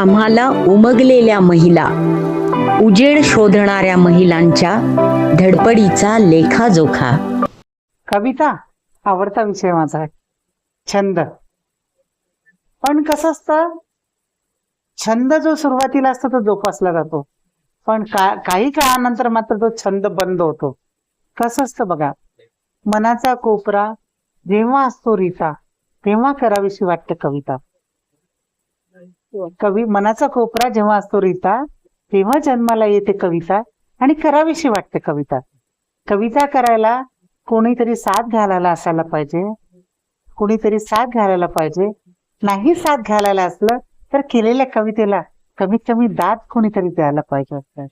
आम्हाला उमगलेल्या महिला उजेड शोधणाऱ्या महिलांच्या धडपडीचा लेखाजोखा. कविता आवडता विषय माझा आहे. छंद. पण कसं असतं? छंद जो सुरुवातीला असतो तो जोपासला जातो. पण का काही काळानंतर मात्र तो छंद बंद होतो. कसं असतं बघा? मनाचा कोपरा जेव्हा असतो रिता तेव्हा करावीशी वाटते कविता. कवी मनाचा कोपरा जेव्हा असतो रीता तेव्हा जन्माला येते कविता आणि करावीशी वाटते कविता. कविता करायला कोणीतरी साथ घालायला असायला पाहिजे. कोणीतरी साथ घालायला पाहिजे. नाही साथ घालायला असलं तर केलेल्या कवितेला कमीत कमी दाद कोणीतरी द्यायला पाहिजे. असतात